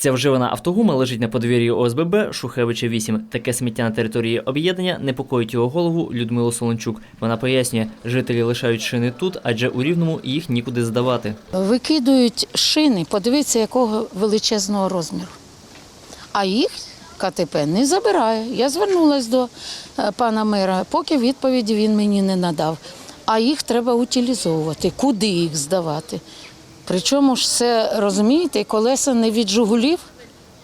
Ця вживана автогума лежить на подвір'ї ОСББ Шухевича 8. Таке сміття на території об'єднання непокоїть його голову Людмилу Солончук. Вона пояснює, жителі лишають шини тут, адже у рівному їх нікуди здавати. Викидують шини, подивіться, якого величезного розміру. А їх КТП не забирає. Я звернулася до е, пана мера, поки відповіді він мені не надав. А їх треба утилізовувати. Куди їх здавати? Причому ж це, розумієте, колеса не від Жигулів.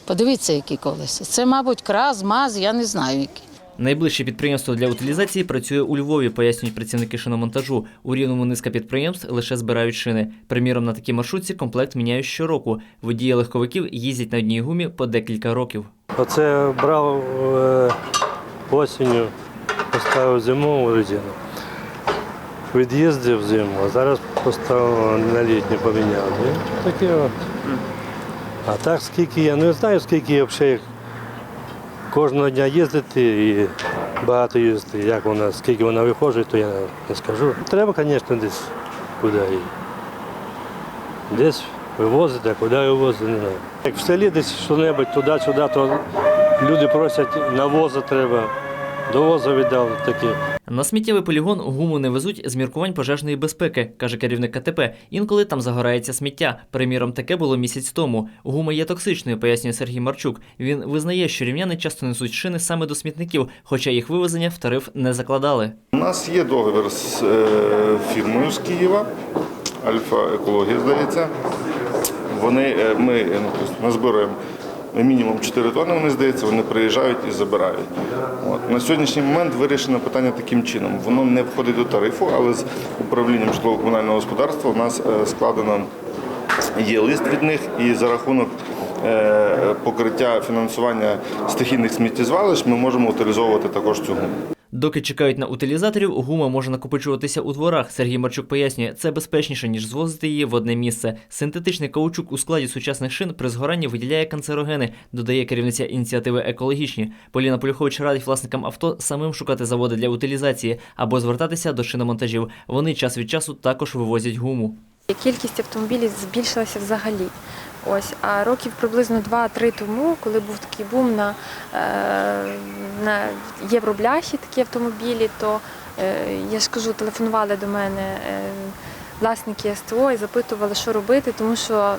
Подивіться, які колеса. Це, мабуть, краз, маз, я не знаю які. Найближче підприємство для утилізації працює у Львові, пояснюють працівники шиномонтажу. У рівному низка підприємств лише збирають шини. Приміром, на такій маршрутці комплект міняють щороку. Водії легковиків їздять на одній гумі по декілька років. Оце брав е, осінню, поставив зимову резину. Від'їздив зиму, а зараз поставив на літню поміняв. І таке от. А так скільки я не знаю, скільки я взагалі кожного дня їздити і багато їздити. Як вона, скільки вона виходить, то я не скажу. Треба, звісно, десь куди її. Десь вивозити, а куди вивозити, не знаю. Як в селі десь що-небудь туди-сюди, то люди просять навозу треба, до возу віддав такі. На сміттєвий полігон гуму не везуть з міркувань пожежної безпеки, каже керівник КТП. Інколи там загорається сміття. Приміром, таке було місяць тому. Гума є токсичною, пояснює Сергій Марчук. Він визнає, що рівняни часто несуть шини саме до смітників, хоча їх вивезення в тариф не закладали. У нас є договір з е, фірмою з Києва, Альфа Екологія, здається. Вони, е, ми е, ну, тобто назбираємо мінімум 4 тонни, вони здається, вони приїжджають і забирають. От. На сьогоднішній момент вирішено питання таким чином. Воно не входить до тарифу, але з управлінням житлово-комунального господарства у нас е, складено є лист від них і за рахунок е, покриття фінансування стихійних сміттєзвалищ ми можемо утилізовувати також цю гуму. Доки чекають на утилізаторів, гума може накопичуватися у дворах. Сергій Марчук пояснює, це безпечніше ніж звозити її в одне місце. Синтетичний каучук у складі сучасних шин при згоранні виділяє канцерогени, додає керівниця ініціативи екологічні. Поліна Полюхович радить власникам авто самим шукати заводи для утилізації або звертатися до шиномонтажів. Вони час від часу також вивозять гуму. Кількість автомобілів збільшилася взагалі. Ось, а років приблизно 2-3 тому, коли був такий бум на, е, на євробляхи, такі автомобілі, то е, я ж кажу, телефонували до мене е, власники СТО і запитували, що робити, тому що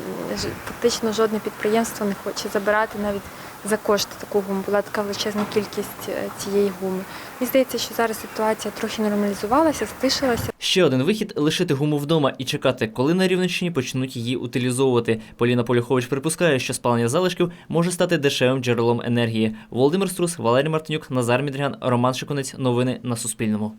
фактично жодне підприємство не хоче забирати навіть за кошти таку гуму. Була така величезна кількість е, цієї гуми. Мені здається, що зараз ситуація трохи нормалізувалася, стишилася. Ще один вихід лишити гуму вдома і чекати, коли на Рівненщині почнуть її утилізовувати. Поліна Полюхович припускає, що спалення залишків може стати дешевим джерелом енергії. Володимир Струс, Валерій Мартинюк, Назар Мідріган, Роман Шикунець. Новини на Суспільному.